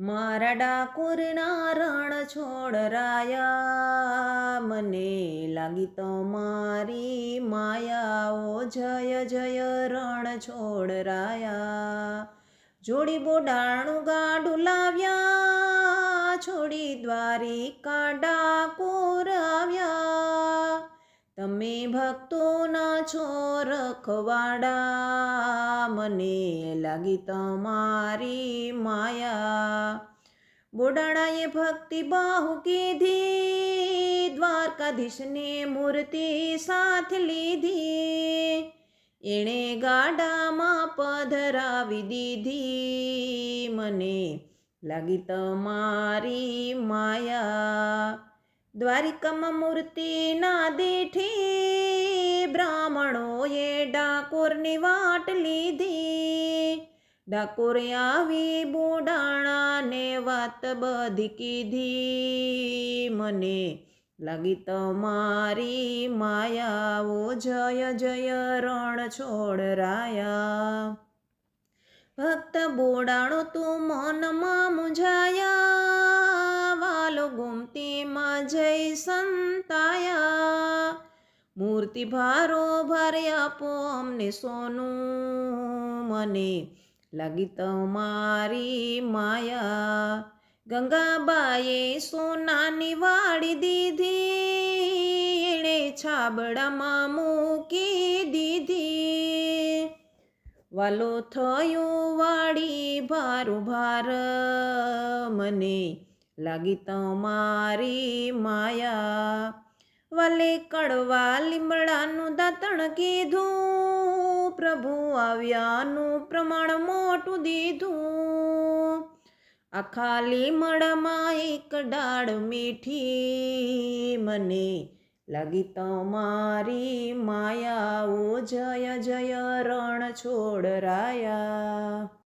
મારા ડાકોરના રણ છોડરાયા મને લાગી તમારી માયાઓ જય જય રણ છોડરાયા જોડી બોડાણું ગાડું લાવ્યા, છોડી દ્વારિકા ડાકોર તમે ભક્તોના છો રખવાડા મને લાગી તમારી માયા. બોડાણાએ ભક્તિ બાહુ કીધી, દ્વારકાધીશને મૂર્તિ સાથ લીધી. એણે ગાડામાં પધરાવી દીધી, મને લાગી તમારી માયા. દ્વારિકામાં મૂર્તિ ના દેઠી બ્રાહ્મણોએ ડાકોરની વાટ લીધી. ડાકોરે આવી બોડાણાને વાત બધી કીધી. મને લાગી તમારી માયાઓ જય જય રણ છોડરાયા ભક્ત બોડાણો તું મનમાં મુંજાયા જય સંતાયા મૂર્તિ ભારો ભારે આપો અમને સોનું. મને લાગી તમારી માયા. ગંગાબાએ સોનાની વાળી દીધી એણે છાબડામાં મૂકી દીધી. વાલો થયો વાડી ભારો ભાર. મને લાગી તમારી માયા. વાલે કડવા લીમડાનું દાંતણ કીધું, પ્રભુ આવ્યાનું પ્રમાણ મોટું દીધું. આખા લીમડામાં એક ડાળ મીઠી, મને લાગી તમારી માયાઓ જય જય રણ છોડરાયા